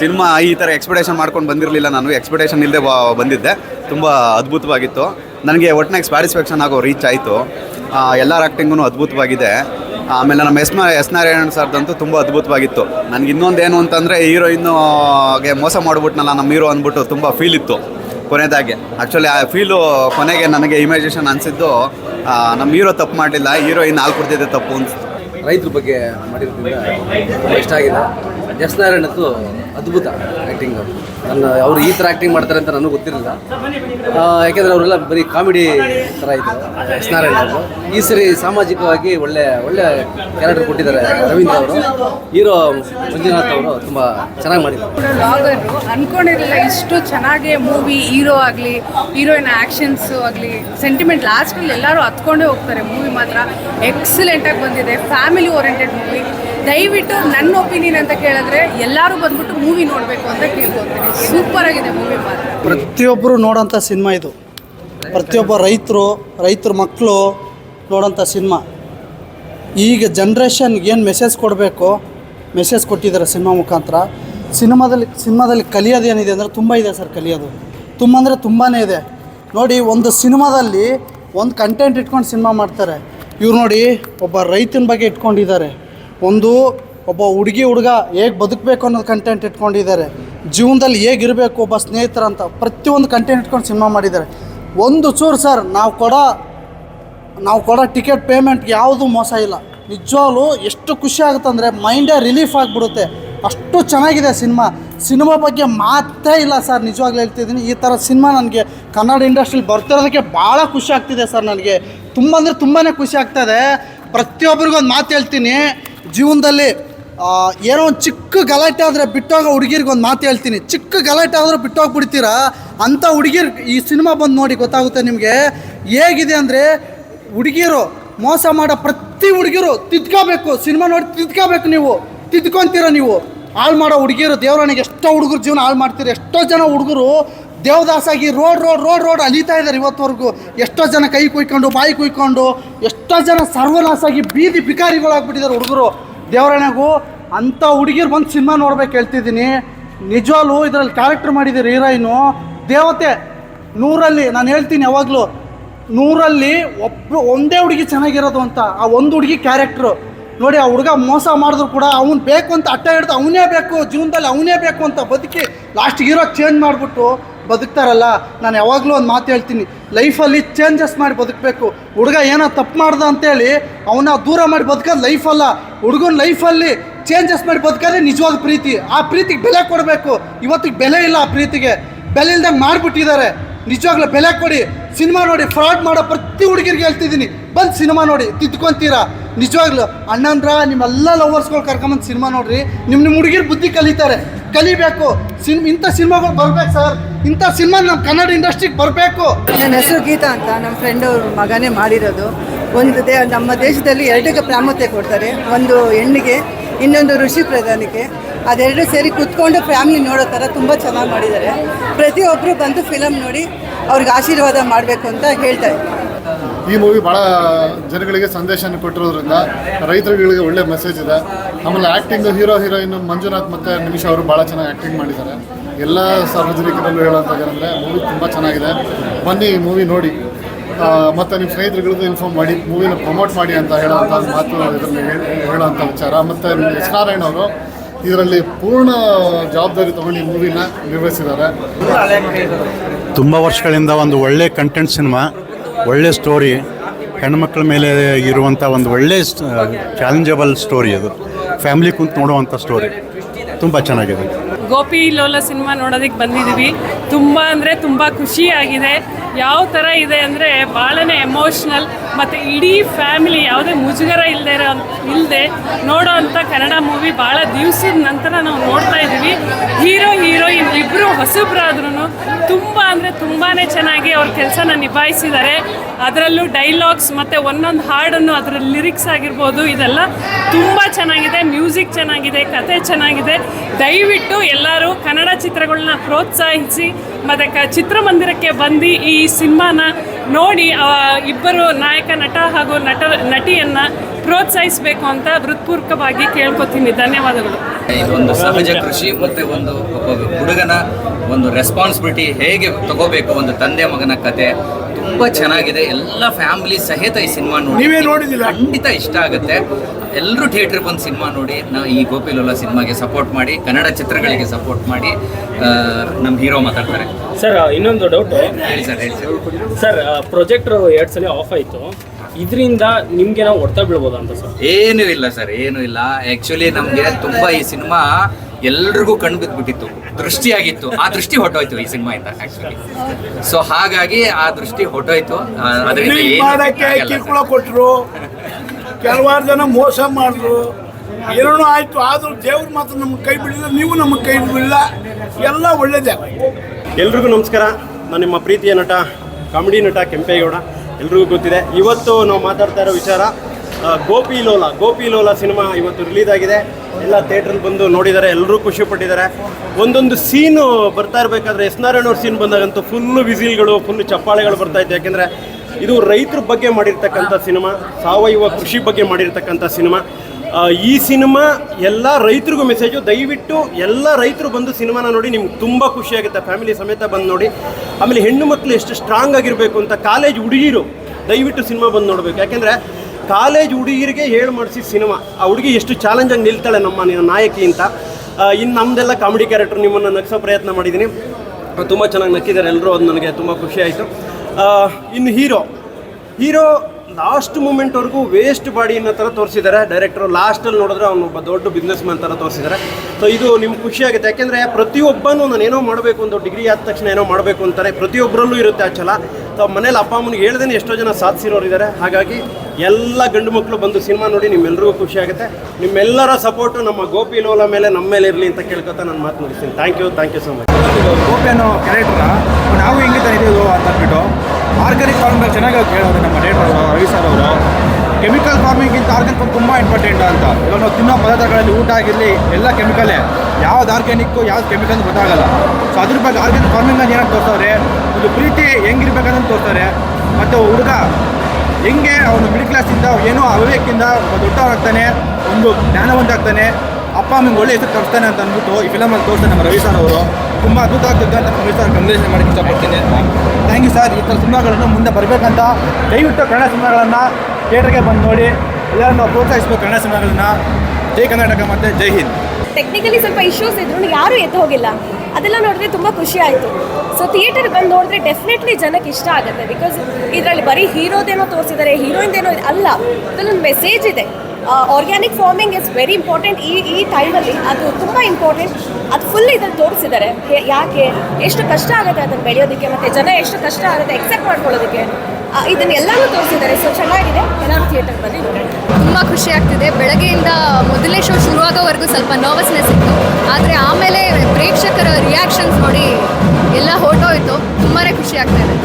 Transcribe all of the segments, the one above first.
Cinema ಈ ಥರ expectation ಮಾಡ್ಕೊಂಡು ಬಂದಿರಲಿಲ್ಲ ನಾನು. ಎಕ್ಸ್ಪೆಕ್ಟೇಷನ್ ಇಲ್ಲದೆ ಬಂದಿದ್ದೆ. ತುಂಬ ಅದ್ಭುತವಾಗಿತ್ತು. ನನಗೆ ಒಟ್ಟಿನಾಗ ಸ್ಯಾಟಿಸ್ಫ್ಯಾಕ್ಷನ್ ಆಗೋ ರೀಚ್ ಆಯಿತು. ಎಲ್ಲರ ಆ್ಯಕ್ಟಿಂಗೂ ಅದ್ಭುತವಾಗಿದೆ. ಆಮೇಲೆ ನಮ್ಮ ಎಸ್ ಎಸ್ ನಾರಾಯಣ್ ಸರ್ದಂತೂ ತುಂಬ ಅದ್ಭುತವಾಗಿತ್ತು. ನನಗೆ ಇನ್ನೊಂದು ಏನು ಅಂತಂದರೆ ಹೀರೋಯಿನ್ಗೆ ಮೋಸ ಮಾಡಿಬಿಟ್ನಲ್ಲ, ನಮ್ಮ ಹೀರೋ ಅಂದ್ಬಿಟ್ಟು ತುಂಬ ಫೀಲ್ ಇತ್ತು ಕೊನೆದಾಗೆ. ಆ್ಯಕ್ಚುಲಿ ಆ ಫೀಲು ಕೊನೆಗೆ ನನಗೆ ಇಮ್ಯಾಜಿನೇಷನ್ ಅನಿಸಿದ್ದು ನಮ್ಮ ಹೀರೋ ತಪ್ಪು ಮಾಡಲಿಲ್ಲ, ಹೀರೋಯಿನ್ ಹಾಲು ಕುಡ್ದಿದ್ದೆ ತಪ್ಪು ಅನ್ಸ್ತು ರೈತರ ಬಗ್ಗೆ ಮಾಡಿರೋದ್ರಿಂದ ತುಂಬ ಇಷ್ಟ ಆಗಿದೆ. ಎಸ್ ನಾರಾಯಣದ್ದು ಅದ್ಭುತ ಆ್ಯಕ್ಟಿಂಗ್ ನನ್ನ ಅವರು ಈ ಥರ ಆ್ಯಕ್ಟಿಂಗ್ ಮಾಡ್ತಾರೆ ಅಂತ ನನಗೆ ಗೊತ್ತಿರಲಿಲ್ಲ. ಯಾಕೆಂದರೆ ಅವರೆಲ್ಲ ಬರೀ ಕಾಮಿಡಿ ಥರ ಇದ್ದರು ಎಸ್ ನಾರಾಯಣ ಅವರು. ಈ ಸರಿ ಸಾಮಾಜಿಕವಾಗಿ ಒಳ್ಳೆ ಒಳ್ಳೆ ಕ್ಯಾರೆಕ್ಟರ್ ಕೊಟ್ಟಿದ್ದಾರೆ ರವೀಂದ್ರ ಅವರು. ಹೀರೋ ಮಂಜುನಾಥ್ ಅವರು ತುಂಬ ಚೆನ್ನಾಗಿ ಮಾಡಿದ್ದಾರೆ. ಅನ್ಕೊಂಡಿರಲಿಲ್ಲ, ಇಷ್ಟು ಚೆನ್ನಾಗಿ ಮೂವಿ ಹೀರೋ ಆಗಲಿ ಹೀರೋಯಿನ್ ಆ್ಯಕ್ಷನ್ಸು ಆಗಲಿ ಸೆಂಟಿಮೆಂಟ್ ಲಾಸ್ಟಲ್ಲಿ ಎಲ್ಲರೂ ಹತ್ಕೊಂಡೇ ಹೋಗ್ತಾರೆ ಮೂವಿ ಮಾತ್ರ. ಎಕ್ಸಲೆಂಟಾಗಿ ಬಂದಿದೆ ಫ್ಯಾಮಿಲಿ ಓರಿಯೆಂಟೆಡ್ ಮೂವಿ ದಯವಿಟ್ಟು ನನ್ನ ಒಪಿನಿಯನ್ ಅಂತ ಕೇಳಿದ್ರೆ ಎಲ್ಲರೂ ಬಂದ್ಬಿಟ್ಟು ಮೂವಿ ನೋಡಬೇಕು ಅಂತ ಕೇಳ್ಕೊತೀನಿ. ಸೂಪರ್ ಆಗಿದೆ ಮೂವಿ ಪ್ರತಿಯೊಬ್ಬರು ನೋಡೋಂಥ ಸಿನಿಮಾ ಇದು. ಪ್ರತಿಯೊಬ್ಬ ರೈತರು, ರೈತರ ಮಕ್ಕಳು ನೋಡೋಂಥ ಸಿನಿಮಾ. ಈಗ ಜನ್ರೇಷನ್ಗೆ ಏನು ಮೆಸೇಜ್ ಕೊಡಬೇಕು? ಮೆಸೇಜ್ ಕೊಟ್ಟಿದ್ದಾರೆ ಸಿನಿಮಾ ಮುಖಾಂತರ. ಸಿನಿಮಾದಲ್ಲಿ ಸಿನಿಮಾದಲ್ಲಿ ಕಲಿಯೋದೇನಿದೆ ಅಂದರೆ ತುಂಬ ಇದೆ ಸರ್ ಕಲಿಯೋದು. ತುಂಬ ಅಂದರೆ ತುಂಬಾ ಇದೆ. ನೋಡಿ, ಒಂದು ಸಿನಿಮಾದಲ್ಲಿ ಒಂದು ಕಂಟೆಂಟ್ ಇಟ್ಕೊಂಡು ಸಿನಿಮಾ ಮಾಡ್ತಾರೆ. ಇವ್ರು ನೋಡಿ, ಒಬ್ಬ ರೈತನ ಬಗ್ಗೆ ಇಟ್ಕೊಂಡಿದ್ದಾರೆ. ಒಂದು ಒಬ್ಬ ಹುಡುಗಿ ಹುಡುಗ ಹೇಗೆ ಬದುಕಬೇಕು ಅನ್ನೋದು ಕಂಟೆಂಟ್ ಇಟ್ಕೊಂಡಿದ್ದಾರೆ. ಜೀವನದಲ್ಲಿ ಹೇಗಿರಬೇಕು, ಒಬ್ಬ ಸ್ನೇಹಿತರ ಅಂತ ಪ್ರತಿಯೊಂದು ಕಂಟೆಂಟ್ ಇಟ್ಕೊಂಡು ಸಿನಿಮಾ ಮಾಡಿದ್ದಾರೆ. ಒಂದು ಚೂರು ಸರ್ ನಾವು ಕೊಡೋ ನಾವು ಕೊಡೋ ಟಿಕೆಟ್ ಪೇಮೆಂಟ್ಗೆ ಯಾವುದೂ ಮೋಸ ಇಲ್ಲ. ನಿಜವಾಗ್ಲೂ ಎಷ್ಟು ಖುಷಿ ಆಗುತ್ತೆ ಅಂದರೆ ಮೈಂಡೇ ರಿಲೀಫ್ ಆಗಿಬಿಡುತ್ತೆ. ಅಷ್ಟು ಚೆನ್ನಾಗಿದೆ ಸಿನಿಮಾ ಸಿನಿಮಾ ಬಗ್ಗೆ ಮಾತೇ ಇಲ್ಲ ಸರ್ ನಿಜವಾಗ್ಲೂ ಹೇಳ್ತಿದ್ದೀನಿ. ಈ ಥರ ಸಿನಿಮಾ ನನಗೆ ಕನ್ನಡ ಇಂಡಸ್ಟ್ರಿಲಿ ಬರ್ತಿರೋದಕ್ಕೆ ಭಾಳ ಖುಷಿ ಆಗ್ತಿದೆ ಸರ್ ನನಗೆ. ತುಂಬ ಅಂದರೆ ತುಂಬಾ ಖುಷಿ ಆಗ್ತದೆ ಪ್ರತಿಯೊಬ್ಬರಿಗೂ ಒಂದು ಮಾತು ಹೇಳ್ತೀನಿ. ಜೀವನದಲ್ಲಿ ಏನೋ ಒಂದು ಚಿಕ್ಕ ಗಲಾಟೆ ಆದರೆ ಬಿಟ್ಟೋಗೋ ಹುಡುಗಿರಿಗೆ ಒಂದು ಮಾತು ಹೇಳ್ತೀನಿ. ಚಿಕ್ಕ ಗಲಾಟೆ ಆದರೂ ಬಿಟ್ಟೋಗ್ಬಿಡ್ತೀರಾ ಅಂಥ ಹುಡುಗಿರ್ ಈ ಸಿನಿಮಾ ಬಂದು ನೋಡಿ ಗೊತ್ತಾಗುತ್ತೆ ನಿಮಗೆ. ಹೇಗಿದೆ ಅಂದರೆ ಹುಡುಗಿರು ಮೋಸ ಮಾಡೋ ಪ್ರತಿ ಹುಡುಗಿರು ತಿದ್ಕೋಬೇಕು. ಸಿನಿಮಾ ನೋಡಿ ತಿದ್ಕೋಬೇಕು ನೀವು. ತಿದ್ಕೊಂತೀರ ನೀವು? ಹಾಳು ಮಾಡೋ ಹುಡುಗಿರು ದೇವರಾಣಿಗೆ ಎಷ್ಟೋ ಹುಡುಗರು ಜೀವನ ಹಾಳು ಮಾಡ್ತೀರಿ ಎಷ್ಟೋ ಜನ ಹುಡುಗರು ದೇವದಾಸಾಗಿ ರೋಡ್ ರೋಡ್ ರೋಡ್ ರೋಡ್ ಅಲಿತಾ ಇದ್ದಾರೆ ಇವತ್ತವರೆಗೂ. ಎಷ್ಟೋ ಜನ ಕೈ ಕುಯ್ಕೊಂಡು, ಬಾಯಿ ಕುಯ್ಕೊಂಡು, ಎಷ್ಟೋ ಜನ ಸರ್ವನಾಸಾಗಿ ಬೀದಿ ಬಿಕಾರಿಗಳಾಗ್ಬಿಟ್ಟಿದ್ದಾರೆ ಹುಡುಗರು. ದೇವರಾಣೆಗೂ ಅಂಥ ಹುಡುಗಿರು ಬಂದು ಸಿನಿಮಾ ನೋಡ್ಬೇಕು ಹೇಳ್ತಿದ್ದೀನಿ. ನಿಜವಾಲು ಇದರಲ್ಲಿ ಕ್ಯಾರೆಕ್ಟರ್ ಮಾಡಿದ್ದೀರಿ ಹೀರೋಯಿನು. ದೇವತೆ, ನೂರಲ್ಲಿ, ನಾನು ಹೇಳ್ತೀನಿ ಯಾವಾಗಲೂ, ನೂರಲ್ಲಿ ಒಬ್ಬ, ಒಂದೇ ಹುಡುಗಿ ಚೆನ್ನಾಗಿರೋದು ಅಂತ, ಆ ಒಂದು ಹುಡುಗಿ ಕ್ಯಾರೆಕ್ಟ್ರು ನೋಡಿ, ಆ ಹುಡುಗ ಮೋಸ ಮಾಡಿದ್ರು ಕೂಡ ಅವ್ನು ಬೇಕು ಅಂತ ಅಟ್ಟ ಹಿಡ್ದು ಅವನೇ ಬೇಕು, ಜೀವನದಲ್ಲಿ ಅವನೇ ಬೇಕು ಅಂತ ಬದುಕಿ ಲಾಸ್ಟ್ ಹೀರೋ ಚೇಂಜ್ ಮಾಡಿಬಿಟ್ಟು ಬದುಕ್ತಾರಲ್ಲ, ನಾನು ಯಾವಾಗಲೂ ಒಂದು ಮಾತು ಹೇಳ್ತೀನಿ ಲೈಫಲ್ಲಿ ಚೇಂಜಸ್ ಮಾಡಿ ಬದುಕಬೇಕು. ಹುಡುಗ ಏನೋ ತಪ್ಪು ಮಾಡ್ದ ಅಂತೇಳಿ ಅವನ್ನ ದೂರ ಮಾಡಿ ಬದುಕೋದು ಲೈಫಲ್ಲ ಹುಡುಗನ ಲೈಫಲ್ಲಿ ಚೇಂಜಸ್ ಮಾಡಿ ಬದುಕೋದೇ ನಿಜವಾದ ಪ್ರೀತಿ. ಆ ಪ್ರೀತಿಗೆ ಬೆಲೆ ಕೊಡಬೇಕು. ಇವತ್ತಿಗೆ ಬೆಲೆ ಇಲ್ಲ ಆ ಪ್ರೀತಿಗೆ. ಬೆಲೆ ಇಲ್ದಂಗೆ ಮಾಡಿಬಿಟ್ಟಿದ್ದಾರೆ. ನಿಜವಾಗ್ಲೂ ಬೆಲೆ ಕೊಡಿ. ಸಿನಿಮಾ ನೋಡಿ ಫ್ರಾಡ್ ಮಾಡೋ ಪ್ರತಿ ಹುಡುಗಿರಿಗೆ ಹೇಳ್ತಿದ್ದೀನಿ. ಬಂದು ಸಿನಿಮಾ ನೋಡಿ, ತಿದ್ಕೊಂತೀರಾ? ನಿಜವಾಗ್ಲೂ ಅಣ್ಣಂದ್ರ, ನಿಮ್ಮೆಲ್ಲ ಲವರ್ಸ್ಗಳು ಕರ್ಕೊಂಬಂದು ಸಿನಿಮಾ ನೋಡ್ರಿ. ನಿಮ್ಮ ನಿಮ್ಮ ಹುಡುಗಿರು ಬುದ್ಧಿ ಕಲಿತಾರೆ. ಕಲಿಬೇಕು. ಸಿನ್ ಇಂಥ ಸಿನಿಮಾಗಳು ಬರ್ಬೇಕು ಸರ್. ಇಂಥ ಸಿನಿಮಾ ನಮ್ಮ ಕನ್ನಡ ಇಂಡಸ್ಟ್ರಿಗೆ ಬರಬೇಕು. ನನ್ನ ಹೆಸರು ಗೀತಾ ಅಂತ. ನಮ್ಮ ಫ್ರೆಂಡ್ ಅವ್ರ ಮಗನೇ ಮಾಡಿರೋದು. ಒಂದು ದೇ ನಮ್ಮ ದೇಶದಲ್ಲಿ ಎರಡಕ್ಕೆ ಪ್ರಾಮುಖ್ಯತೆ ಕೊಡ್ತಾರೆ. ಒಂದು ಹೆಣ್ಣಿಗೆ, ಇನ್ನೊಂದು ಋಷಿ ಪ್ರಧಾನಿಗೆ. ಅದೆರಡು ಸೇರಿ ಕುತ್ಕೊಂಡು ಫ್ಯಾಮಿಲಿ ನೋಡೋ ಥರ ತುಂಬ ಚೆನ್ನಾಗಿ ಮಾಡಿದ್ದಾರೆ. ಪ್ರತಿಯೊಬ್ಬರು ಬಂದು ಫಿಲಮ್ ನೋಡಿ ಅವ್ರಿಗೆ ಆಶೀರ್ವಾದ ಮಾಡಬೇಕು ಅಂತ ಹೇಳ್ತಾ ಇದ್ದೀನಿ. ಈ ಮೂವಿ ಭಾಳ ಜನಗಳಿಗೆ ಸಂದೇಶನ ಕೊಟ್ಟಿರೋದ್ರಿಂದ ರೈತರುಗಳಿಗೆ ಒಳ್ಳೆ ಮೆಸೇಜ್ ಇದೆ. ಆಮೇಲೆ ಆ್ಯಕ್ಟಿಂಗ್ ಹೀರೋ ಹೀರೋಯಿನ್ ಮಂಜುನಾಥ್ ಮತ್ತು ನಿಮಿಷ ಅವರು ಭಾಳ ಚೆನ್ನಾಗಿ ಆ್ಯಕ್ಟಿಂಗ್ ಮಾಡಿದ್ದಾರೆ. ಎಲ್ಲ ಸಾರ್ವಜನಿಕರಲ್ಲೂ ಹೇಳೋಂಥದ್ದೇನೆಂದರೆ ಮೂವಿ ತುಂಬ ಚೆನ್ನಾಗಿದೆ. ಬನ್ನಿ ಈ ಮೂವಿ ನೋಡಿ. ಮತ್ತು ನಿಮ್ಮ ಸ್ನೇಹಿತರುಗಳಿಗೂ ಇನ್ಫಾರ್ಮ್ ಮಾಡಿ ಮೂವಿನ ಪ್ರಮೋಟ್ ಮಾಡಿ ಅಂತ ಹೇಳೋವಂಥ ಮಾತು ಇದರಲ್ಲಿ ಹೇಳೋವಂಥ ವಿಚಾರ. ಮತ್ತು ಎಸ್ ನಾರಾಯಣ್ ಅವರು ಇದರಲ್ಲಿ ಪೂರ್ಣ ಜವಾಬ್ದಾರಿ ತಗೊಂಡು ಮೂವಿನ ನಿರ್ವಹಿಸಿದ್ದಾರೆ. ತುಂಬ ವರ್ಷಗಳಿಂದ ಒಂದು ಒಳ್ಳೆ ಕಂಟೆಂಟ್ ಸಿನಿಮಾ ಒಳ್ಳೆ ಸ್ಟೋರಿ ಹೆಣ್ಮಕ್ಳ ಮೇಲೆ ಇರುವಂಥ ಒಂದು ಒಳ್ಳೆ ಚಾಲೆಂಜಬಲ್ ಸ್ಟೋರಿ ಅದು. ಫ್ಯಾಮಿಲಿ ಕುಂತು ನೋಡುವಂಥ ಸ್ಟೋರಿ ತುಂಬ ಚೆನ್ನಾಗಿದೆ. ಗೋಪಿ ಲೋಲ ಸಿನಿಮಾ ನೋಡೋದಕ್ಕೆ ಬಂದಿದ್ದೀವಿ. ತುಂಬ ಅಂದರೆ ತುಂಬ ಖುಷಿಯಾಗಿದೆ. ಯಾವ ಥರ ಇದೆ ಅಂದರೆ ಭಾಳನೇ ಎಮೋಷ್ನಲ್ ಮತ್ತು ಇಡೀ ಫ್ಯಾಮಿಲಿ ಯಾವುದೇ ಮುಜುಗರ ಇಲ್ಲದೆ ಇರೋ ಇಲ್ಲದೆ ನೋಡೋ ಅಂಥ ಕನ್ನಡ ಮೂವಿ ಭಾಳ ದಿವಸದ ನಂತರ ನಾವು ನೋಡ್ತಾ ಇದ್ದೀವಿ. ಹೀರೋ ಹೀರೋಯಿನ್ ಇಬ್ಬರು ಹೊಸಬ್ರಾದ್ರೂ ತುಂಬ ಅಂದರೆ ತುಂಬಾ ಚೆನ್ನಾಗಿ ಅವ್ರ ಕೆಲಸನ ನಿಭಾಯಿಸಿದ್ದಾರೆ. ಅದರಲ್ಲೂ ಡೈಲಾಗ್ಸ್ ಮತ್ತು ಒಂದೊಂದು ಹಾಡನ್ನು ಅದರ ಲಿರಿಕ್ಸ್ ಆಗಿರ್ಬೋದು, ಇದೆಲ್ಲ ತುಂಬ ಚೆನ್ನಾಗಿದೆ. ಮ್ಯೂಸಿಕ್ ಚೆನ್ನಾಗಿದೆ, ಕತೆ ಚೆನ್ನಾಗಿದೆ. ದಯವಿಟ್ಟು ಎಲ್ಲರೂ ಕನ್ನಡ ಚಿತ್ರಗಳನ್ನ ಪ್ರೋತ್ಸಾಹಿಸಿ ಮತ್ತು ಕ ಚಿತ್ರಮಂದಿರಕ್ಕೆ ಬಂದು ಈ ಸಿನಿಮಾನ ನೋಡಿ ಇಬ್ಬರು ನಾಯಕ ನಟ ಹಾಗೂ ನಟ, ನಟಿಯನ್ನು ಪ್ರೋತ್ಸಾಹಿಸಬೇಕು ಅಂತ ಹೃತ್ಪೂರ್ವಕವಾಗಿ ಕೇಳ್ಕೊತೀನಿ. ಧನ್ಯವಾದಗಳು. ಒಂದು ಸಹಜ ಕೃಷಿ ಮತ್ತು ಒಂದು ಹುಡುಗನ ಒಂದು ರೆಸ್ಪಾನ್ಸಿಬಿಲಿಟಿ ಹೇಗೆ ತಗೋಬೇಕು ಒಂದು ತಂದೆ ಮಗನ ಕತೆ ತುಂಬಾ ಚೆನ್ನಾಗಿದೆ. ಎಲ್ಲ ಫ್ಯಾಮಿಲಿ ಸಹಿತ ಈ ಸಿನಿಮಾ ನೋಡಿ. ನೀವೇ ನೋಡಿದಿಲ್ಲ ಖಂಡಿತ ಇಷ್ಟ ಆಗುತ್ತೆ. ಎಲ್ಲರೂ ಥಿಯೇಟರ್ ಬಂದು ಸಿನಿಮಾ ನೋಡಿ. ನಾವು ಈ ಗೋಪಿಲೋಲ ಸಿನಿಮಾಗೆ ಸಪೋರ್ಟ್ ಮಾಡಿ ಕನ್ನಡ ಚಿತ್ರಗಳಿಗೆ ಸಪೋರ್ಟ್ ಮಾಡಿ ನಮ್ಮ ಹೀರೋ ಮಾತಾಡ್ತಾರೆ. ಸರ್ ಇನ್ನೊಂದು ಡೌಟ್ ಹೇಳಿ ಸರ್ ಹೇಳಿ ಸರ್ ಸರ್ ಪ್ರಾಜೆಕ್ಟರ್ ಎರಡು ಸಲ ಆಫ್ ಆಯಿತು. ಇದರಿಂದ ನಿಮ್ಗೆ ನಾವು ಹೊಡ್ತಾ ಬೀಳ್ಬೋದಾ ಅಂತ ಸರ್ ಏನೂ ಇಲ್ಲ ಸರ್ ಏನೂ ಇಲ್ಲ. ಆ್ಯಕ್ಚುಲಿ ನಮಗೆ ತುಂಬ ಈ ಸಿನಿಮಾ ಎಲ್ರಿಗೂ ಕಣ್ಣು ಬಿದ್ದುಬಿಟ್ಟಿತ್ತು ದೃಷ್ಟಿಯಾಗಿತ್ತು. ಆ ದೃಷ್ಟಿ ಹೊಟ್ಟೋಯ್ತು ಈ ಸಿನಿಮಾಯಿಂದ ಆಕ್ಚುಲಿ ಸೊ ಹಾಗಾಗಿ ಆ ದೃಷ್ಟಿ ಹೊಟ್ಟೋಯ್ತು ಅದರಿಂದ ಕಿರುಕುಳ ಕೊಟ್ಟರು ಕೆಲವಾರು ಜನ ಮೋಸ ಮಾಡಿದ್ರು ಏನೋ ಆಯ್ತು ಆದ್ರೂ ದೇವ್ರು ಮಾತ್ರ ನಮ್ಗೆ ಕೈ ಬಿಡಲಿಲ್ಲ ನೀವು ನಮ್ಮ ಕೈ ಬಿಡಲಿಲ್ಲ. ಎಲ್ಲ ಒಳ್ಳೇದೇ. ಎಲ್ರಿಗೂ ನಮಸ್ಕಾರ. ನಾನು ನಿಮ್ಮ ಪ್ರೀತಿಯ ನಟ ಕಾಮಿಡಿ ನಟ ಕೆಂಪೇಗೌಡ. ಎಲ್ರಿಗೂ ಗೊತ್ತಿದೆ. ಇವತ್ತು ನಾವು ಮಾತಾಡ್ತಾ ಇರೋ ವಿಚಾರ ಗೋಪಿ ಲೋಲ. ಗೋಪಿ ಲೋಲ ಸಿನಿಮಾ ಇವತ್ತು ರಿಲೀಸ್ ಆಗಿದೆ. ಎಲ್ಲ ಥಿಯೇಟ್ರಲ್ಲಿ ಬಂದು ನೋಡಿದ್ದಾರೆ ಎಲ್ಲರೂ ಖುಷಿ ಪಟ್ಟಿದ್ದಾರೆ. ಒಂದೊಂದು ಸೀನು ಬರ್ತಾ ಇರಬೇಕಾದ್ರೆ ಎಸ್ ನಾರಾಯಣ ಅವ್ರ ಸೀನ್ ಬಂದಾಗಂತೂ ಫುಲ್ಲು ವಿಸಿಲ್ಗಳು ಫುಲ್ ಚಪ್ಪಾಳೆಗಳು ಬರ್ತಾ ಇತ್ತು. ಯಾಕೆಂದರೆ ಇದು ರೈತರ ಬಗ್ಗೆ ಮಾಡಿರ್ತಕ್ಕಂಥ ಸಿನಿಮಾ, ಸಾವಯವ ಕೃಷಿ ಬಗ್ಗೆ ಮಾಡಿರ್ತಕ್ಕಂಥ ಸಿನಿಮಾ. ಈ ಸಿನಿಮಾ ಎಲ್ಲ ರೈತರಿಗೂ ಮೆಸೇಜು ದಯವಿಟ್ಟು ಎಲ್ಲ ರೈತರು ಬಂದು ಸಿನಿಮಾನ ನೋಡಿ, ನಿಮ್ಗೆ ತುಂಬ ಖುಷಿಯಾಗುತ್ತೆ ಫ್ಯಾಮಿಲಿ ಸಮೇತ ಬಂದು ನೋಡಿ. ಆಮೇಲೆ ಹೆಣ್ಣು ಮಕ್ಕಳು ಎಷ್ಟು ಸ್ಟ್ರಾಂಗ್ ಆಗಿರಬೇಕು ಅಂತ ಕಾಲೇಜ್ ಹುಡುಗಿರು ದಯವಿಟ್ಟು ಸಿನಿಮಾ ಬಂದು ನೋಡಬೇಕು. ಯಾಕೆಂದರೆ ಕಾಲೇಜ್ ಹುಡುಗಿರಿಗೆ ಹೇಳಿ ಮಾಡಿಸಿದ ಸಿನಿಮಾ. ಆ ಹುಡುಗಿ ಎಷ್ಟು ಚಾಲೆಂಜಾಗಿ ನಿಲ್ತಾಳೆ ನಮ್ಮ ನಿನ್ನ ನಾಯಕಿ ಅಂತ. ಇನ್ನು ನಮ್ಮದೆಲ್ಲ ಕಾಮಿಡಿ ಕ್ಯಾರೆಕ್ಟರ್ ನಿಮ್ಮನ್ನು ನಗ್ಸೋ ಪ್ರಯತ್ನ ಮಾಡಿದ್ದೀನಿ ತುಂಬ ಚೆನ್ನಾಗಿ ನಕ್ಕಿದ್ದಾರೆ. ಎಲ್ಲರೂ ಅದು ನನಗೆ ತುಂಬ ಖುಷಿ ಆಯಿತು. ಇನ್ನು ಹೀರೋ ಹೀರೋ ಲಾಸ್ಟ್ ಮೂಮೆಂಟ್ವರೆಗೂ ವೇಸ್ಟ್ ಬಾಡಿ ಅನ್ನೋ ಥರ ತೋರಿಸಿದ್ದಾರೆ ಡೈರೆಕ್ಟರು ಲಾಸ್ಟಲ್ಲಿ ನೋಡಿದ್ರೆ ಅವನು ಒಬ್ಬ ದೊಡ್ಡ ಬಿಸ್ನೆಸ್ ಮ್ಯಾನ್ ಥರ ತೋರಿಸಿದ್ದಾರೆ ಸೊ ಇದು ನಿಮ್ಗೆ ಖುಷಿ ಆಗುತ್ತೆ. ಯಾಕೆಂದರೆ ಪ್ರತಿಯೊಬ್ಬನೂ ನಾನು ಏನೋ ಮಾಡಬೇಕು ಒಂದು ಡಿಗ್ರಿ ಆದ ತಕ್ಷಣ ಏನೋ ಮಾಡಬೇಕು ಅಂತಾರೆ. ಪ್ರತಿಯೊಬ್ಬರಲ್ಲೂ ಇರುತ್ತೆ ಆ ಛಲ. ಸೊ ಮನೇಲಿ ಅಪ್ಪ ಅಮ್ಮನಿಗೆ ಹೇಳ್ದೇ ಎಷ್ಟೋ ಜನ ಸಾಧಿಸಿರೋರು ಇದ್ದಾರೆ ಹಾಗಾಗಿ ಎಲ್ಲ ಗಂಡು ಮಕ್ಕಳು ಬಂದು ಸಿನಿಮಾ ನೋಡಿ ನಿಮ್ಮೆಲ್ಲರಿಗೂ ಖುಷಿ ಆಗುತ್ತೆ. ನಿಮ್ಮೆಲ್ಲರ ಸಪೋರ್ಟು ನಮ್ಮ ಗೋಪಿ ಲೋಲ ಮೇಲೆ ನಮ್ಮ ಮೇಲೆ ಇರಲಿ ಅಂತ ಕೇಳ್ಕೊತಾ ನಾನು ಮಾತು ಮುಗಿಸ್ತೀನಿ. Thank you thank you so much Gopi ಅನ್ನೋ ಕ್ಯಾರೆಕ್ಟರ್ನ ನಾವು ಹೆಂಗೆ ಅಂತ ಚೆನ್ನಾಗಿ ಹೇಳೋದು ನಮ್ಮ ಡೇಟರ್ ರವಿ ಸರ್ ಅವರು. ಕೆಮಿಕಲ್ ಫಾರ್ಮಿಂಗಿಂತ ಆರ್ಗಾನಿಕ್ ತುಂಬ ಇಂಪಾರ್ಟೆಂಟ್ ಅಂತ. ಇವಾಗ ನಾವು ತಿನ್ನೋ ಪದಾರ್ಥಗಳಲ್ಲಿ ಊಟ ಆಗಿರಲಿ, ಎಲ್ಲ ಕೆಮಿಕಲೇ ಯಾವ್ದು ಆರ್ಗ್ಯಾನಿಕ್ಕು ಯಾವ್ದು ಕೆಮಿಕಲ್ ಅಂತ ಗೊತ್ತಾಗಲ್ಲ. ಸೊ ಅದ್ರ ಬಗ್ಗೆ ಆರ್ಗ್ಯಾನಿಕ್ ಫಾರ್ಮಿಂಗ್ ಏನಾಗಿ ತೋರಿಸ್ತಾರೆ ಒಂದು ಪ್ರೀತಿ ಹೆಂಗಿರ್ಬೇಕಂತ ತೋರಿಸ್ತಾರೆ ಮತ್ತು ಹುಡುಗ ಹೆಂಗೆ ಅವನು ಮಿಡಿಲ್ ಕ್ಲಾಸಿಂದ ಏನೋ ಅವಿವೇಕಿಂದ ದೊಡ್ಡವನಾಗ್ತಾನೆ ಒಂದು ಜ್ಞಾನವಂತ ಆಗ್ತಾನೆ, ಅಪ್ಪ ಅಮ್ಮಂಗೆ ಒಳ್ಳೆ ಹೆಸರು ತರಿಸ್ತಾನೆ ಅಂತ ಅಂದ್ಬಿಟ್ಟು ಈ ಫಿಲಮಲ್ಲಿ ತೋರಿಸ್ತಾರೆ ನಮ್ಮ ರವಿ ಸರ್ ಅವರು. ತುಂಬ ಅದ್ಭುತ ಆಗ್ತದೆ ಅಂತ ಸರ್ ಕಂಗ್ರೇಷನ್ ಮಾಡಕ್ಕೆ ಇಷ್ಟಪಡ್ತೀನಿ ಥ್ಯಾಂಕ್ ಯು ಸರ್ ಈ ಥರ ಸಿನಿಮಾಗಳನ್ನು ಮುಂದೆ ಬರಬೇಕಂತ ದಯವಿಟ್ಟು ಕನ್ನಡ ಸಿನಿಮಾಗಳನ್ನು ಥಿಯೇಟ್ರಿಗೆ ಬಂದು ನೋಡಿ. ಎಲ್ಲರನ್ನು ಪ್ರೋತ್ಸಾಹಿಸಬೇಕು ಕನ್ನಡ ಸಿನಿಮಾಗಳನ್ನ. ಜೈ ಕರ್ನಾಟಕ ಮತ್ತು ಜೈ ಹಿಂದ್. ಟೆಕ್ನಿಕಲಿ ಸ್ವಲ್ಪ ಇಶ್ಯೂಸ್ ಇದ್ರು ಯಾರೂ ಎದ್ದು ಹೋಗಿಲ್ಲ. ಅದೆಲ್ಲ ನೋಡಿದ್ರೆ ತುಂಬ ಖುಷಿ ಆಯಿತು. ಸೊ ಥಿಯೇಟರ್ ಬಂದು ನೋಡಿದ್ರೆ ಡೆಫಿನೆಟ್ಲಿ ಜನಕ್ಕೆ ಇಷ್ಟ ಆಗುತ್ತೆ. ಬಿಕಾಸ್ ಇದರಲ್ಲಿ ಬರೀ ಹೀರೋದೇನೋ ತೋರಿಸಿದ್ದಾರೆ ಹೀರೋಯಿಂದೇನೋ ಇದೆ, ಅಲ್ಲ. ಒಂದು ಮೆಸೇಜ್ ಇದೆ. Organic farming is very important ಈ ಈ ಟೈಮಲ್ಲಿ ಅದು ತುಂಬ ಇಂಪಾರ್ಟೆಂಟ್ ಅದು ಫುಲ್ ಇದ್ರಲ್ಲಿ ತೋರಿಸಿದ್ದಾರೆ. ಯಾಕೆ? ಎಷ್ಟು ಕಷ್ಟ ಆಗುತ್ತೆ ಅದನ್ನು ಬೆಳೆಯೋದಕ್ಕೆ ಮತ್ತು ಜನ ಎಷ್ಟು ಕಷ್ಟ ಆಗುತ್ತೆ ಎಕ್ಸೆಪ್ಟ್ ಮಾಡ್ಕೊಳ್ಳೋದಕ್ಕೆ? ಇದನ್ನೆಲ್ಲನೂ ತೋರಿಸಿದ್ದಾರೆ. ಸೊ ಚೆನ್ನಾಗಿದೆ. ಎಲ್ಲರೂ ಥಿಯೇಟರ್ ಬಂದು ತುಂಬ ಖುಷಿ ಆಗ್ತಿದೆ. ಬೆಳಗ್ಗೆಯಿಂದ ಮೊದಲೇ ಶೋ ಶುರುವಾಗೋವರೆಗೂ ಸ್ವಲ್ಪ ನರ್ವಸ್ನೆಸ್ ಇತ್ತು. ಆದರೆ ಆಮೇಲೆ ಪ್ರೇಕ್ಷಕರ ರಿಯಾಕ್ಷನ್ಸ್ ನೋಡಿ ಎಲ್ಲ ಹೊರಟೋಯ್ತು ತುಂಬಾ ಖುಷಿ ಆಗ್ತಾ ಇದೆ.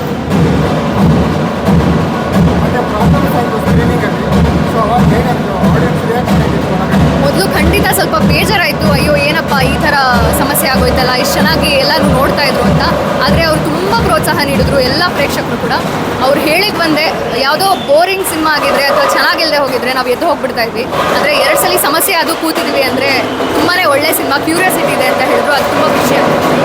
ಮೊದಲು ಖಂಡಿತ ಸ್ವಲ್ಪ ಬೇಜಾರಾಯಿತು, ಅಯ್ಯೋ, ಏನಪ್ಪ ಈ ಥರ ಸಮಸ್ಯೆ ಆಗೋಯ್ತಲ್ಲ, ಇಷ್ಟು ಚೆನ್ನಾಗಿ ಎಲ್ಲರೂ ನೋಡ್ತಾ ಇದ್ರು ಅಂತ. ಆದರೆ ಅವರು ತುಂಬ ಪ್ರೋತ್ಸಾಹ ನೀಡಿದ್ರು, ಎಲ್ಲ ಪ್ರೇಕ್ಷಕರು ಕೂಡ. ಅವ್ರು ಹೇಳಿಕ್ ಬಂದೆ ಯಾವುದೋ ಬೋರಿಂಗ್ ಸಿನಿಮಾ ಆಗಿದ್ರೆ ಅಥವಾ ಚೆನ್ನಾಗಿಲ್ಲದೆ ಹೋಗಿದ್ರೆ ನಾವು ಎದ್ದು ಹೋಗ್ಬಿಡ್ತಾ ಇದ್ವಿ. ಆದರೆ ಎರಡು ಸಲ ಸಮಸ್ಯೆ ಅದು ಕೂತಿದ್ವಿ ಅಂದರೆ ತುಂಬಾ ಒಳ್ಳೆ ಸಿನಿಮಾ ಕ್ಯೂರಿಯಾಸಿಟಿ ಇದೆ ಅಂತ ಹೇಳಿದ್ರು, ಅದು ತುಂಬ ಖುಷಿ ಆಗುತ್ತೆ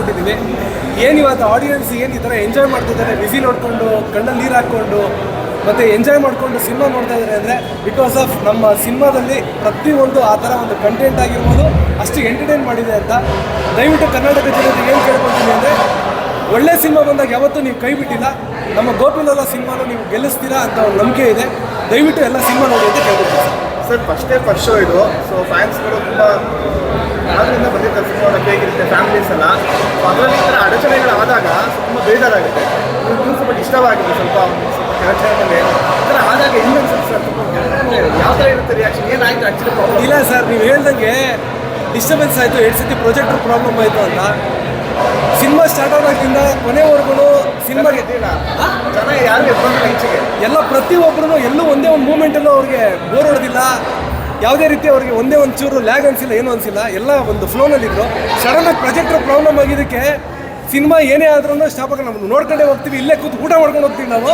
ಕೊಟ್ಟಿದ್ದೀವಿ ಏನು ಇವತ್ತು ಆಡಿಯನ್ಸ್ ಏನು ಈ ಥರ ಎಂಜಾಯ್ ಮಾಡ್ತಿದ್ದಾರೆ? ಬಿಸಿ ನೋಡಿಕೊಂಡು, ಕಣ್ಣಲ್ಲಿ ನೀರು ಹಾಕ್ಕೊಂಡು ಮತ್ತು ಎಂಜಾಯ್ ಮಾಡಿಕೊಂಡು ಸಿನಿಮಾ ನೋಡ್ತಾ ಇದ್ದಾರೆ ಅಂದರೆ ಬಿಕಾಸ್ ಆಫ್ ನಮ್ಮ ಸಿನಿಮಾದಲ್ಲಿ ಪ್ರತಿಯೊಂದು ಆ ಥರ ಒಂದು ಕಂಟೆಂಟ್ ಆಗಿರ್ಬೋದು, ಅಷ್ಟು ಎಂಟರ್ಟೈನ್ ಮಾಡಿದೆ ಅಂತ. ದಯವಿಟ್ಟು ಕರ್ನಾಟಕ ಜನರಿಗೆ ಏನು ಕೇಳ್ಕೊಳ್ತೀನಿ ಅಂದರೆ, ಒಳ್ಳೆ ಸಿನಿಮಾ ಬಂದಾಗ ಯಾವತ್ತೂ ನೀವು ಕೈ ಬಿಟ್ಟಿಲ್ಲ. ನಮ್ಮ ಗೋಪಿಲಲ್ಲ ಸಿನಿಮಾನ ನೀವು ಗೆಲ್ಲಿಸ್ತೀರಾ ಅಂತ ಒಂದು ನಂಬಿಕೆ ಇದೆ. ದಯವಿಟ್ಟು ಎಲ್ಲ ಸಿನಿಮಾ ನೋಡಿ ಅಂತ ಕೇಳ್ಕೊಳ್ತೀನಿ. ಸರ್ ಫಸ್ಟೇ ಫಸ್ಟ್ ಶೋ ಇದು. ಸೊ ಫ್ಯಾನ್ಸ್ಗಳು ತುಂಬ ಅದರಿಂದ ಬಂದಿರ್ತಾರೆ ಸಿನಿಮಾ ಹೇಗಿರುತ್ತೆ ಫ್ಯಾಮಿಲೀಸ್ ಎಲ್ಲ. ಅದರಲ್ಲಿ ಈ ಥರ ಅಡಚಣೆಗಳು ಆದಾಗ ತುಂಬ ಬೇಜಾರಾಗುತ್ತೆ ನೀವು ಸ್ವಲ್ಪ ಇಷ್ಟವಾಗಿದೆ ಸ್ವಲ್ಪ ಸ್ವಲ್ಪ ಕೆಲಸದಲ್ಲಿ ಈ ಥರ ಆದಾಗ ಇನ್ನೊಂದು ಸ್ವಲ್ಪ ಸರ್ ಯಾವ ಥರ ಇರುತ್ತೆ ರಿಯಾಕ್ಷನ್ ಏನಾಯ್ತು ಆ್ಯಕ್ಚುಲಿ ಪ್ರಾಬ್ಲಮ್ ಇಲ್ಲ ಸರ್ ನೀವು ಹೇಳ್ದಂಗೆ ಡಿಸ್ಟರ್ಬೆನ್ಸ್ ಆಯಿತು. ಎರಡು ಸತಿ ಪ್ರೊಜೆಕ್ಟರ್ ಪ್ರಾಬ್ಲಮ್ ಆಯಿತು ಅಂತ. ಸಿನಿಮಾ ಸ್ಟಾರ್ಟ್ ಆದಾಗಿಂದ ಕೊನೆವರೆಗೂ ಸಿನಿಮಾಗೆ ಚೆನ್ನಾಗಿ ಯಾರು ಎದ್ಬಂದ್ರೆ ಈಚೆಗೆ? ಎಲ್ಲ ಪ್ರತಿಯೊಬ್ಬರು ಎಲ್ಲೂ ಒಂದೇ ಒಂದು ಮೂಮೆಂಟಲ್ಲೂ ಅವ್ರಿಗೆ ಬೋರ್ ಹೊಡೆದಿಲ್ಲ. ಯಾವುದೇ ರೀತಿ ಅವರಿಗೆ ಒಂದೇ ಒಂದು ಚೂರು ಲ್ಯಾಗ್ ಅನಿಸಿಲ್ಲ, ಏನೂ ಅನಿಸಿಲ್ಲ, ಎಲ್ಲ ಒಂದು ಫ್ಲೋನಲ್ಲಿದ್ದರು ಸಡನ್ನಾಗಿ ಪ್ರೊಜೆಕ್ಟರ್ ಪ್ರಾಬ್ಲಮ್ ಆಗಿದ್ದಕ್ಕೆ ಸಿನಿಮಾ ಏನೇ ಆದ್ರೂ ಸ್ಥಾಪಕ ನಮ್ಮನ್ನು ನೋಡ್ಕೊಂಡೆ ಹೋಗ್ತೀವಿ, ಇಲ್ಲೇ ಕೂತು ಊಟ ಮಾಡ್ಕೊಂಡು ಹೋಗ್ತೀವಿ ನಾವು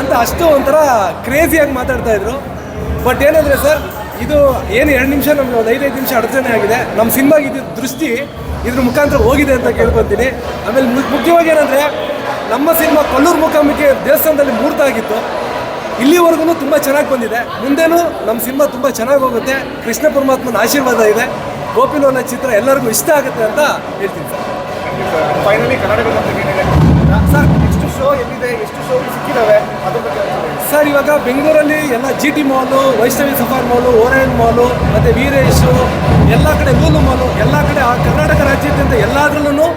ಅಂತ ಅಷ್ಟು ಒಂಥರ ಕ್ರೇಜಿಯಾಗಿ ಮಾತಾಡ್ತಾ ಇದ್ರು. ಬಟ್ ಏನಂದರೆ ಸರ್ ಇದು ಏನು ಎರಡು ನಿಮಿಷ, ನಮ್ಗೆ ಒಂದು ಐದೈದು ನಿಮಿಷ ಅಡಚಣೆ ಆಗಿದೆ. ನಮ್ಮ ಸಿನಿಮಾಗೆ ಇದು ದೃಷ್ಟಿ ಇದ್ರ ಮುಖಾಂತರ ಹೋಗಿದೆ ಅಂತ ಕೇಳ್ಕೊತೀನಿ. ಆಮೇಲೆ ಮುಖ್ಯವಾಗಿ ಏನಂದರೆ, ನಮ್ಮ ಸಿನಿಮಾ ಕೊಲ್ಲೂರು ಮುಖಾಮುಖಿ ದೇವಸ್ಥಾನದಲ್ಲಿ ಮೂರ್ತ ಆಗಿತ್ತು. ಇಲ್ಲಿವರೆಗೂ ತುಂಬ ಚೆನ್ನಾಗಿ ಬಂದಿದೆ. ಮುಂದೇನೂ ನಮ್ಮ ಸಿನಿಮಾ ತುಂಬ ಚೆನ್ನಾಗಿ ಹೋಗುತ್ತೆ. ಕೃಷ್ಣ ಪರಮಾತ್ಮನ ಆಶೀರ್ವಾದ ಇದೆ. ಗೋಪಿಲೋನ ಚಿತ್ರ ಎಲ್ಲರಿಗೂ ಇಷ್ಟ ಆಗುತ್ತೆ ಅಂತ ಹೇಳ್ತೀನಿ ಸರ್. ಫೈನಲಿ ಸರ್ ಎಷ್ಟು ಶೋ ಎಲ್ಲಿದೆ? ಎಷ್ಟು ಶೋ ಸಿಕ್ಕಿದಾವೆ? ಅದ್ರ ಬಗ್ಗೆ ಸರ್ ಇವಾಗ ಬೆಂಗಳೂರಲ್ಲಿ ಎಲ್ಲ G T mall Vaishnavi Sapphire mall Orion mall ಮತ್ತು ವೀರೇಶು ಎಲ್ಲ ಕಡೆ ಲೂಲು ಮಾಲು ಎಲ್ಲ ಕಡೆ ಆ ಕರ್ನಾಟಕ ರಾಜ್ಯಾದ್ಯಂತ ಎಲ್ಲಾದ್ರಲ್ಲೂ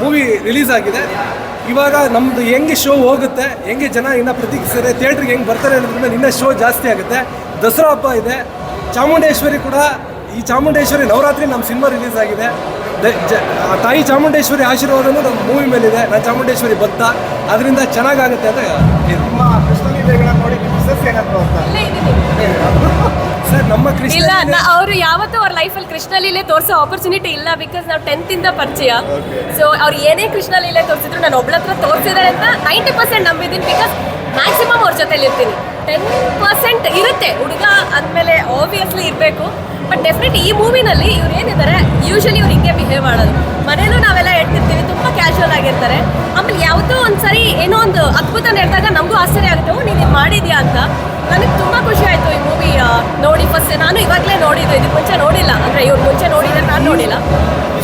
ಮೂವಿ ರಿಲೀಸ್ ಆಗಿದೆ. ಇವಾಗ ನಮ್ಮದು ಹೆಂಗೆ ಶೋ ಹೋಗುತ್ತೆ, ಹೆಂಗೆ ಜನ ಇನ್ನೂ ಪ್ರತೀಕ್ಷಿಸಿದ್ರೆ ಥಿಯೇಟ್ರಿಗೆ ಹೆಂಗೆ ಬರ್ತಾರೆ ಅನ್ನೋದ್ರಿಂದ ನಿನ್ನ ಶೋ ಜಾಸ್ತಿ ಆಗುತ್ತೆ. ದಸರಾ ಹಬ್ಬ ಇದೆ. ಚಾಮುಂಡೇಶ್ವರಿ ಕೂಡ ಈ ಚಾಮುಂಡೇಶ್ವರಿ ನವರಾತ್ರಿ ನಮ್ಮ ಸಿನಿಮಾ ರಿಲೀಸ್ ಆಗಿದೆ. ತಾಯಿ ಚಾಮುಂಡೇಶ್ವರಿ ಆಶೀರ್ವಾದನೂ ನಮ್ಮ ಮೂವಿ ಮೇಲಿದೆ. ನಾನು ಚಾಮುಂಡೇಶ್ವರಿ ಭಕ್ತ. ಅದರಿಂದ ಚೆನ್ನಾಗಾಗುತ್ತೆ ಅಂತ ಏನಾದ್ರು ಅಂತ? ಸರ್ ನಮ್ಮ ಕೃಷ್ಣ ಇಲ್ಲ ಅವರು ಯಾವತ್ತೂ ಅವ್ರ ಲೈಫಲ್ಲಿ ಕೃಷ್ಣ ಲೀಲೆ ತೋರಿಸೋ ಆಪರ್ಚುನಿಟಿ ಇಲ್ಲ ಬಿಕಾಸ್ ನಾವು ಟೆಂತ್ ಇಂದ ಪರಿಚಯ. ಸೊ ಅವ್ರು ಏನೇ ಕೃಷ್ಣ ಲೀಲೆ ತೋರಿಸಿದ್ರು ನಾನು ಒಬ್ಳತ್ರ ಹತ್ರ ತೋರಿಸಿದ್ದಾರೆ ಅಂತ ನೈಂಟಿ ಪರ್ಸೆಂಟ್ ನಂಬಿದ್ದೀನಿ ಬಿಕಾಸ್ ಮ್ಯಾಕ್ಸಿಮಮ್ ಅವ್ರ ಜೊತೆಲಿ ಇರ್ತೀನಿ ಟೆನ್ ಪರ್ಸೆಂಟ್ ಇರುತ್ತೆ. ಹುಡುಗ ಅಂದಮೇಲೆ ಆಬ್ವಿಯಸ್ಲಿ ಇರಬೇಕು. ಬಟ್ ಡೆಫಿನೆಟ್ ಈ ಮೂವಿನಲ್ಲಿ ಇವ್ರು ಏನಿದ್ದಾರೆ ಯೂಶಲಿ ಇವ್ರು ಹಿಂಗೆ ಬಿಹೇವ್ ಮಾಡೋದು. ಮನೇಲೂ ನಾವೆಲ್ಲ ಹೇಳ್ತಿರ್ತೀವಿ ತುಂಬ ಕ್ಯಾಶುವಲ್ ಆಗಿರ್ತಾರೆ. ಆಮೇಲೆ ಯಾವುದೋ ಒಂದು ಸರಿ ಏನೋ ಒಂದು ಅದ್ಭುತ ನಡೆದಾಗ ನಮಗೂ ಆಶ್ಚರ್ಯ ಆಗುತ್ತೆ ಓ ನೀನು ಮಾಡಿದ್ಯಾ ಅಂತ. ನನಗೆ ತುಂಬ ಖುಷಿ ಆಯಿತು ಈ ಮೂವಿ ನೋಡಿ ಫಸ್ಟ್ ನಾನು ಇವಾಗಲೇ ನೋಡಿದ್ದು ಇದಕ್ಕೆ ಮುಂಚೆ ನೋಡಿಲ್ಲ. ಅಂದರೆ ಇವ್ರು ಮುಂಚೆ ನೋಡಿದ್ರೆ ನಾನು ನೋಡಿಲ್ಲ.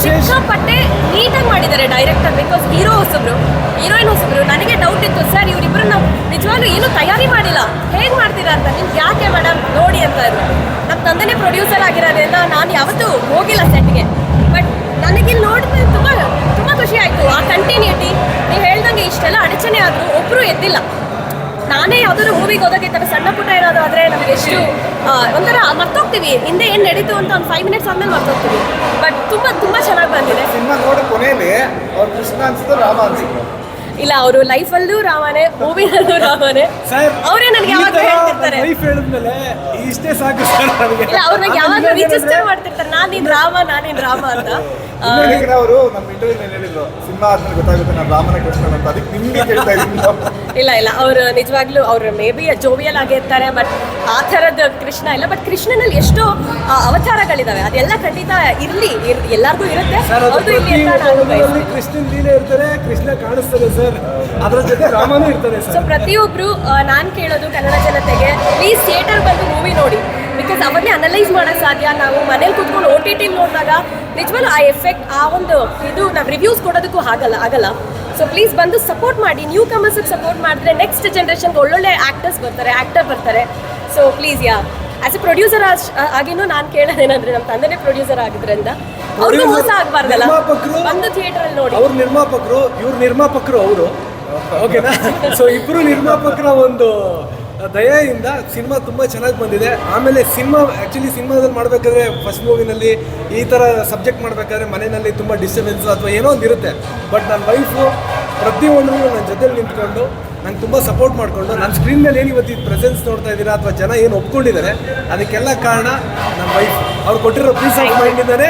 ಸಿಕ್ಕಾಪಟ್ಟೆ ನೀಟಾಗಿ ಮಾಡಿದ್ದಾರೆ ಡೈರೆಕ್ಟರ್ ಬಿಕಾಸ್ ಹೀರೋ ಹೊಸಬ್ರು. ಹೀರೋಯಿನ್ ಹೊಸಬ್ರು. ನನಗೆ ಡೌಟ್ ಇತ್ತು ಸರ್ ಇವರಿಬ್ಬರು ನಾವು ನಿಜವಾಗ್ಲೂ ಏನೂ ತಯಾರಿ ಮಾಡಿಲ್ಲ. ಹೇಗೆ ಮಾಡ್ತೀರಾ ಅಂತ. ನಿಮ್ಗೆ ಯಾಕೆ ಮೇಡಮ್ ನೋಡಿ ಅಂತ ಇದ್ರು. ತಂದೆನೇ ಪ್ರೊಡ್ಯೂಸರ್ ಆಗಿರೋದ್ರಿಂದ ನಾನು ಯಾವತ್ತೂ ಹೋಗಿಲ್ಲ ಸೆಟ್ಗೆ. ಬಟ್ ನನಗಿಲ್ಲಿ ನೋಡಿದ್ರೆ ತುಂಬ ತುಂಬ ಖುಷಿ ಆಯಿತು. ಆ ಕಂಟಿನ್ಯೂಟಿ ನೀವು ಹೇಳ್ದಂಗೆ ಇಷ್ಟೆಲ್ಲ ಅಡಚಣೆ ಆದರೂ ಒಬ್ಬರು ಎದ್ದಿಲ್ಲ. ನಾನೇ ಯಾವುದಾದ್ರು ಮೂವಿಗೆ ಹೋದಾಗ ಥರ ಸಣ್ಣ ಪುಟ್ಟ ಏನಾದರೂ ಆದರೆ ನಮಗೆ ಎಷ್ಟು ಒಂಥರ ಮರ್ತೋಗ್ತೀವಿ. ಹಿಂದೆ ಏನು ನಡೀತು ಅಂತ ಒಂದು ಫೈವ್ ಮಿನಿಟ್ಸ್ ಆದಮೇಲೆ ಮರ್ತೋಗ್ತೀವಿ. ಬಟ್ ತುಂಬ ತುಂಬ ಚೆನ್ನಾಗಿ ಬಂದಿದೆ. ಸಿನಿಮಾ ನೋಡೋ ಕೊನೆಯಲ್ಲಿ ಅವ್ರು ಕೃಷ್ಣ ಅನ್ಸಿದ್ರು ರಾಮ ಅನ್ಸಿದ್ರು. ಇಲ್ಲ ಅವರು ಲೈಫಲ್ಲೂ ರಾಮನೇ ಮೂವಿನಲ್ಲೂ ರಾಮನೇ. ಅವರೇ ನನಗೆ ಯಾವಾಗ ಹೇಳ್ತಿರ್ತಾರೆ. ಲೈಫ್ ಹೇಳಿದ್ಮೇಲೆ ಇಷ್ಟೇ ಸಾಕು ಸರ್ ನನಗೆ ಇಲ್ಲ ಅವ್ರು ನನಗೆ ಯಾವಾಗ ರಿಜಿಸ್ಟರ್ ಮಾಡ್ತಿರ್ತಾರೆ. ನಾನು ನೀನು ರಾಮ ನಾನೇನ್ ನಿನ್ ರಾಮ ಅಂತ. ಅವರು ನಮ್ಮ ಇಂಟರ್ವ್ಯೂ ಹೇಳಿದ್ರು ಸಿನಿಮಾ ಆದ್ಮೇಲೆ ಗೊತ್ತಾಗುತ್ತೆ ನಾನು ರಾಮನ ಕೃಷ್ಣ ಅಂತ. ಅದಕ್ಕೆ ನಿಮಗೆ ಕೇಳ್ತಾ ಇದ್ದೀನಿ ಇಲ್ಲ ಇಲ್ಲ ಅವರು ನಿಜವಾಗ್ಲೂ ಅವರು ಮೇ ಬಿ ಜೋವಿಯಲ್ ಆಗಿರ್ತಾರೆ ಬಟ್ ಆ ಥರದ ಕೃಷ್ಣ ಇಲ್ಲ. ಬಟ್ ಕೃಷ್ಣನಲ್ಲಿ ಎಷ್ಟೋ ಅವತಾರಗಳಿದಾವೆ. ಅದೆಲ್ಲ ಖಂಡಿತ ಇರಲಿ ಎಲ್ಲರಿಗೂ ಇರುತ್ತೆ. ಕೃಷ್ಣನ್ ಲೀಲೆ ಇರ್ತಾರೆ ಕೃಷ್ಣ ಕಾಣಿಸ್ತದೆ ಸರ್ ಜೊತೆ ಡ್ರಾಮಾನೂ ಇರ್ತಾರೆ ಸೊ ಪ್ರತಿಯೊಬ್ಬರು ನಾನು ಕೇಳೋದು ಕನ್ನಡ ಜನತೆಗೆ ಪ್ಲೀಸ್ ಥಿಯೇಟರ್ ಬಂದು ಮೂವಿ ನೋಡಿ. ಬಿಕಾಸ್ ಅವನ್ನೇ ಅನಲೈಸ್ ಮಾಡೋಕ್ಕೆ ಸಾಧ್ಯ. ನಾವು ಮನೇಲಿ ಕುತ್ಕೊಂಡು ಓ ಟಿ ಟಿ ನೋಡಿದಾಗ ನಿಜವಾಗ್ಲೂ ಆ ಎಫೆಕ್ಟ್ ಆ ಒಂದು ಇದು ನಾವು ರಿವ್ಯೂಸ್ ಕೊಡೋದಕ್ಕೂ ಆಗಲ್ಲ ಆಗಲ್ಲ. ಸೊ ಪ್ಲೀಸ್ ಬಂದು ಸಪೋರ್ಟ್ ಮಾಡಿ. ನ್ಯೂ ಕಮರ್ಸಿಗೆ ಸಪೋರ್ಟ್ ಮಾಡಿದ್ರೆ ನೆಕ್ಸ್ಟ್ ಜನ್ರೇಷನ್ಗೆ ಒಳ್ಳೊಳ್ಳೆ ಆ್ಯಕ್ಟರ್ಸ್ ಬರ್ತಾರೆ ಆ್ಯಕ್ಟರ್ ಬರ್ತಾರೆ. So please yeah as a producer ಆಗಿನೂ ನಾನು ಕೇಳೋದೇನಂದ್ರೆ ನಮ್ಮ ತಂದೆನೇ ಪ್ರೊಡ್ಯೂಸರ್ ಆಗಿದ್ರಿಂದ ಅವ್ರಿಗೂ ಮೋಸ ಆಗಬಾರ್ದಲ್ಲ? ನಿರ್ಮಾಪಕರು ಬಂದು ಥಿಯೇಟರಲ್ಲಿ ನೋಡಿ. ಅವ್ರ ನಿರ್ಮಾಪಕರು ಇವ್ರ ನಿರ್ಮಾಪಕರು ಅವರು. ಓಕೆನಾ ಸೊ ಇಬ್ಬರು ನಿರ್ಮಾಪಕರ ಒಂದು ದಯೆಯಿಂದ ಸಿನಿಮಾ ತುಂಬ ಚೆನ್ನಾಗಿ ಬಂದಿದೆ. ಆಮೇಲೆ ಸಿನಿಮಾ ಆ್ಯಕ್ಚುಲಿ ಸಿನಿಮಾದಲ್ಲಿ ಮಾಡಬೇಕಾದ್ರೆ ಫಸ್ಟ್ ಮೂವಿನಲ್ಲಿ ಈ ಥರ ಸಬ್ಜೆಕ್ಟ್ ಮಾಡಬೇಕಾದ್ರೆ ಮನೆಯಲ್ಲಿ ತುಂಬ ಡಿಸ್ಟರ್ಬೆನ್ಸ್ ಅಥವಾ ಏನೋ ಒಂದು ಇರುತ್ತೆ ಬಟ್ ನನ್ನ ವೈಫು ಪ್ರತಿಯೊಂದು ನನ್ನ ಜೊತೆಲಿ ನಿಂತ್ಕೊಂಡು ನಂಗೆ ತುಂಬ ಸಪೋರ್ಟ್ ಮಾಡಿಕೊಂಡು ನನ್ನ ಸ್ಕ್ರೀನ್ ಮೇಲೆ ಏನು ಇವತ್ತು ಪ್ರೆಸೆನ್ಸ್ ನೋಡ್ತಾ ಇದ್ದೀರಾ ಅಥವಾ ಜನ ಏನು ಒಪ್ಕೊಂಡಿದ್ದಾರೆ ಅದಕ್ಕೆಲ್ಲ ಕಾರಣ ನಮ್ಮ ವೈಫ್ ಅವ್ರು ಕೊಟ್ಟಿರೋ ಪೀಸ್ ಆಫ್ ಇದ್ದಾರೆ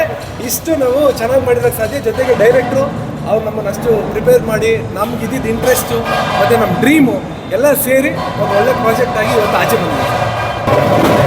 ಇಷ್ಟು ನಾವು ಚೆನ್ನಾಗಿ ಮಾಡಿದಾಗ ಸಾಧ್ಯ. ಜೊತೆಗೆ ಡೈರೆಕ್ಟ್ರು ಅವ್ರು ನಮ್ಮನ್ನು ಅಷ್ಟು ಪ್ರಿಪೇರ್ ಮಾಡಿ ನಮ್ಗೆ ಇದ್ದಿದ್ದು ಇಂಟ್ರೆಸ್ಟು ಮತ್ತು ನಮ್ಮ ಡ್ರೀಮು ಎಲ್ಲ ಸೇರಿ ಒಂದು ಒಳ್ಳೆ ಪ್ರಾಜೆಕ್ಟ್ ಆಗಿ ಇವತ್ತು ಆಚೆ ಬಂದಿದೆ.